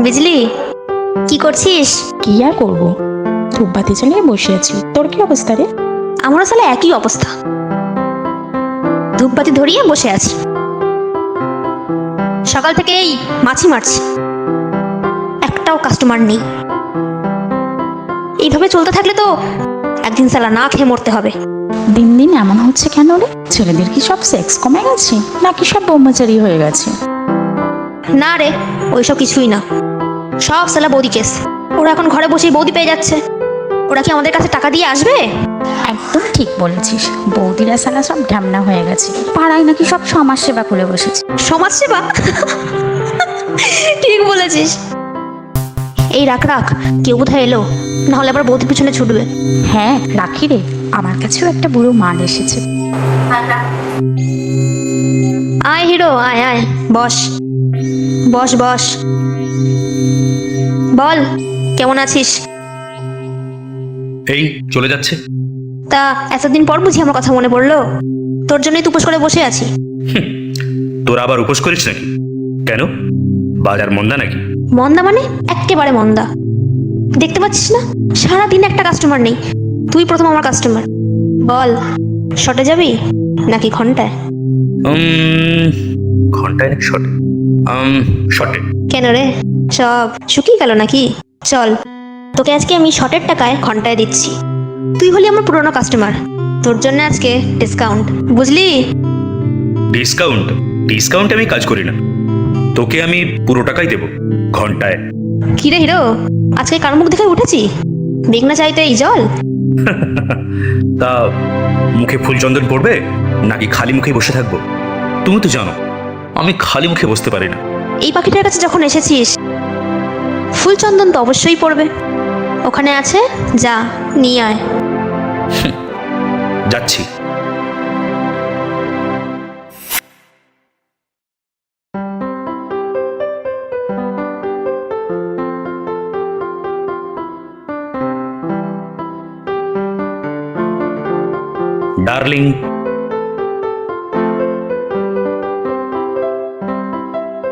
বিজলি কি করছিস? কি আর করব? ধূপবাতি জ্বালিয়ে বসে আছি। তোর কি অবস্থা রে? আমারও সালে একই অবস্থা। ধূপবাতি ধরিয়ে বসে আছি। সকাল থেকে এই মাছি মারছি। একটাও কাস্টমার নেই। এইভাবে চলতে থাকলে তো একদিন সালা না খেয়ে মরতে হবে। দিন দিন এমন হচ্ছে কেন রে? ছেলেদের কি সব সেক্স কমে গেছে? নাকি সব ব্রহ্মচারী হয়ে গেছে? না রে ওইসব কিছুই না। সব সালা বৌদি কেস। ওরা এখন ঘরে বসেই বৌদি পেয়ে যাচ্ছে। ওরা কি আমাদের কাছে টাকা দিয়ে আসবে? একদম ঠিক বলেছিস। বৌদিরা সালা সব ঢামনা হয়ে গেছে। পাড়ায় নাকি সব সমাজ সেবা খুলে বসেছে। সমাজ সেবা ঠিক বলেছিস। এই রাখ রাখ কেউ কোথায় এলো। নাহলে আবার বৌদি পিছনে ছুটবে। হ্যাঁ রাখি রে। আমার কাছেও একটা বুড়ো মাল এসেছে। আয় হিরো আয় আয়। বস। বস বস। বল কেমন আছিস? এই চলে যাচ্ছে। তা এতদিন পর বুঝি আমার কথা মনে পড়ল? তোর জন্যই তো উপোস করে বসে আছি। তোরা আবার উপোস করিস নাকি? কেন? বাজার মন্দা নাকি? মন্দা মানে একেবারে মন্দা। দেখতে পাচ্ছিস না? সারা দিন একটা কাস্টমার নেই। তুই প্রথম আমার কাস্টমার বল শটে যাবি নাকি ঘন্টায়? ঘন্টায় নাকি শটে শটে কেন রে? সব শুকিয়ে গেল নাকি? চল তোকে আজকে আমি শর্টের টাকায় ঘন্টায় দিচ্ছি। তুই হলি আমার পুরনো কাস্টমার তোর জন্য আজকে ডিসকাউন্ট বুঝলি? ডিসকাউন্ট ডিসকাউন্টে আমি কাজ করি না। তোকে আমি পুরো টাকাই দেবো ঘন্টায়। কি রে হিরো? আজকে কার মুখ দেখে উঠেছি? দেখ না চাইতে এই জল? তা মুখে ফুল চন্দন পড়বে নাকি খালি মুখে বসে থাকব? তুমি তো জানো। আমি খালি মুখে বসতে পারি না। এই পাখিটার কাছে যখন এসেছিস ফুল চন্দন তো অবশ্যই পড়বে। ওখানে আছে যা নিয়ে আয়। যাচ্ছি। ডার্লিং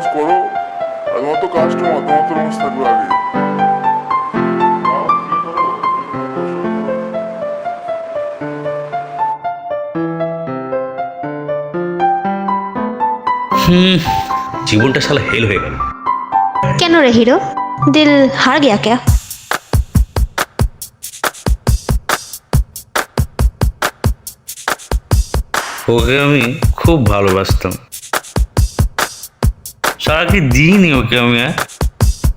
ফোমান্স করো আর তোমার তো কাস্টমার তোমার তো রোমান্স থাকবে আগে। জীবনটা শালা হেল হয়ে গেল। কেন রে হিরো? দিল হার গয়া ক্যা ওকে আমি খুব ভালোবাসতাম। সারা কি দিইনি ওকে আমি হ্যাঁ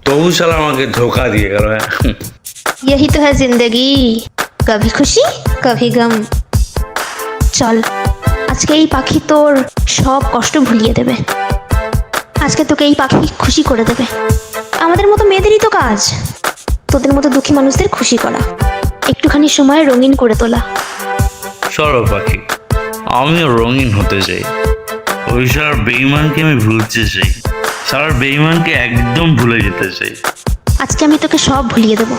তবু শালা আমাকে ধোকা দিয়ে গেল হ্যাঁ यही तो है जिंदगी कभी खुशी कभी गम চল আজকে এই পাখি তোর সব কষ্ট ভুলিয়ে দেবে আজকে তোকে এই পাখি খুশি করে দেবে আমাদের মতো মেয়েদেরই তো কাজ তোদের মতো দুঃখী মানুষদের খুশি করা একটুখানি সময় রঙিন করে তোলা সরো পাখি আমিও রঙিন হতে চাই ওই সার বেইমানকে আমি ভুলতে চাই সার বেইমানকে একদম ভুলে যেতে চাই। আজকে আমি তোকে সব ভুলিয়ে দেবো।